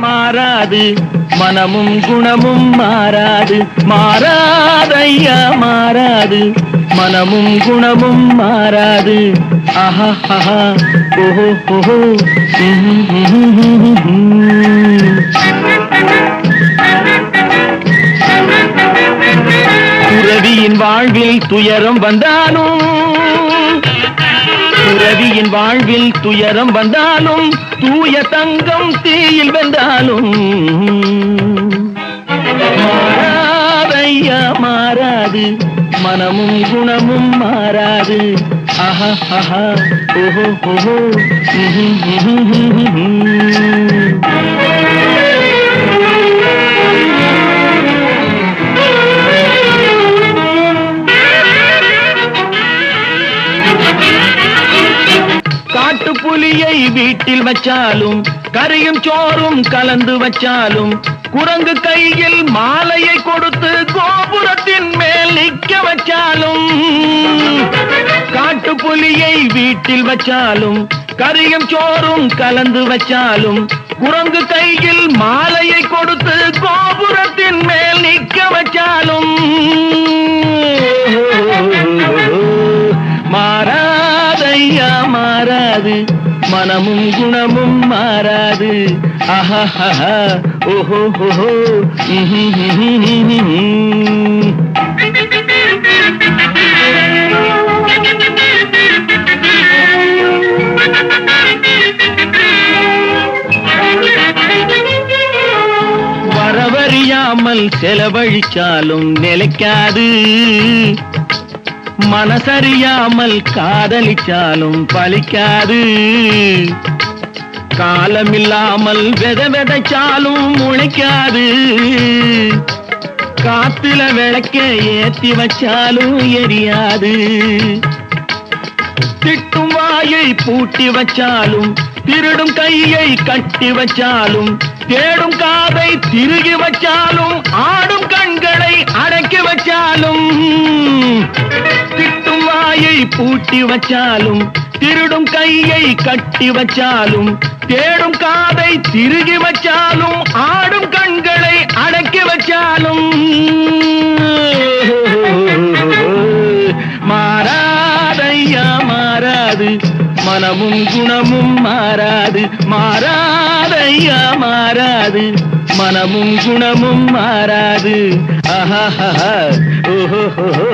மாறாது. மனமும் குணமும் மாறாது. மாறாதையா மாறாது. மனமும் குணமும் மாறாது. ஆஹா ஓஹோ ஓஹோ. துறவியின் வாழ்வில் துயரம் வந்தாலும் துறவியின் வாழ்வில் துயரம் வந்தாலும் தூய தங்கம் தீயில் வந்தாலும் மாறாதையா மாறாது. மனமும் குணமும் மாறாது. ஆஹா ஆஹா. ஓஹோ ஓஹோ. புலியை வீட்டில் வச்சாலும் கறியும் சோறும் கலந்து வச்சாலும் குரங்கு கையில் மாலையை கொடுத்து கோபுரத்தின் மேல் நிக்க வச்சாலும் காட்டு புலியை வீட்டில் வச்சாலும் கறியும் சோறும் கலந்து வச்சாலும் குரங்கு கையில் மாலையை கொடுத்து கோபுரத்தின் மேல் மனமும் குணமும் மாறாது. ஆஹா ஓஹோ ஓஹோ வரவறியாமல் செலவழிச்சாலும் நிலைக்காது. மனசறியாமல் காதலிச்சாலும் பலிக்காது. காலமில்லாமல் வித விதைச்சாலும் முளைக்காது. காத்துல விளக்க ஏத்தி வச்சாலும் எரியாது. திட்டும் வாயை பூட்டி வச்சாலும் திருடும் கையை கட்டி வச்சாலும் தேடும் காதை திருகி வச்சாலும் ஆடும் கண்களை அடக்கி வச்சாலும் திட்டும் வாயை பூட்டி வச்சாலும் திருடும் கையை கட்டி வச்சாலும் தேடும் காதை திருகி வச்சாலும் ஆடும் கண்களை அடக்கி வச்சாலும். மாறாதையா மாறாது. மனமும் குணமும் மாறாது. மாறாதையா மாறாது. மனமும் குணமும் மாறாது. ha ha ha, oh ho ho ho,